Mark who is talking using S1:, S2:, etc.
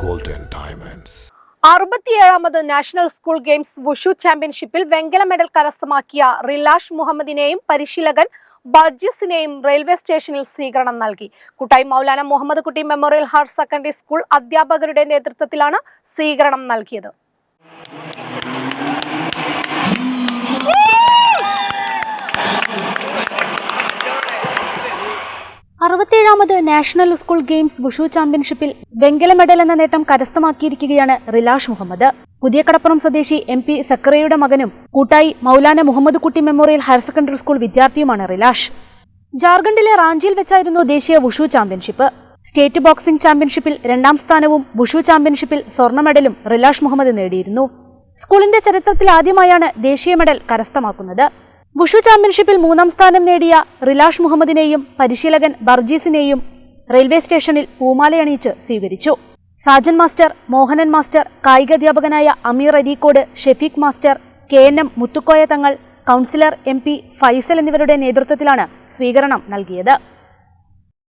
S1: Golden diamonds.
S2: അറുപത്തിയേഴാമത് national school games wushu ചാമ്പ്യൻഷിപ്പിൽ വെങ്കല medal കരസ്ഥമാക്കിയ റിലാഷ് മുഹമ്മദിനെയും പരിശീലകൻ ബർജിസിനെയും റെയിൽവേ സ്റ്റേഷനിൽ സ്വീകരണം നൽകി Kuttayi Maulana Muhammad Kutty memorial higher secondary school അധ്യാപകരുടെ നേതൃത്വത്തിലാണ് സ്വീകരണം നൽകിയത്
S3: അറുപത്തിയേഴാമത് നാഷണൽ സ്കൂൾ ഗെയിംസ് വുഷു ചാമ്പ്യൻഷിപ്പിൽ വെങ്കല മെഡൽ എന്ന നേട്ടം കരസ്ഥമാക്കിയിരിക്കുകയാണ് റിലാഷ് മുഹമ്മദ്. പുതിയ കടപ്പുറം സ്വദേശി എം പി സക്കറയുടെ മകനും Koottayi Maulana Muhammad Kutty memorial higher secondary school വിദ്യാർത്ഥിയുമാണ് Rilash. ജാർഖണ്ഡിലെ റാഞ്ചിയിൽ വെച്ചായിരുന്നു ദേശീയ വുഷു ചാമ്പ്യൻഷിപ്പ്. സ്റ്റേറ്റ് ബോക്സിംഗ് ചാമ്പ്യൻഷിപ്പിൽ രണ്ടാം സ്ഥാനവും വുഷു ചാമ്പ്യൻഷിപ്പിൽ സ്വർണ മെഡലും റിലാഷ് മുഹമ്മദ് നേടിയിരുന്നു. സ്കൂളിന്റെ ചരിത്രത്തിൽ ആദ്യമായാണ് ദേശീയ മെഡൽ കരസ്ഥമാക്കുന്നത്. വുഷു ചാമ്പ്യൻഷിപ്പിൽ മൂന്നാം സ്ഥാനം നേടിയ റിലാഷ് മുഹമ്മദിനെയും പരിശീലകൻ ബർജീസിനെയും റെയിൽവേ സ്റ്റേഷനിൽ പൂമാലയണിയിച്ച് സ്വീകരിച്ചു. Sajan master Mohanan master കായികാധ്യാപകനായ Ameer Areekode Shefeek master K N M Muthukoya Thangal councillor M P Faisal എന്നിവരുടെ നേതൃത്വത്തിലാണ് സ്വീകരണം നൽകിയത്.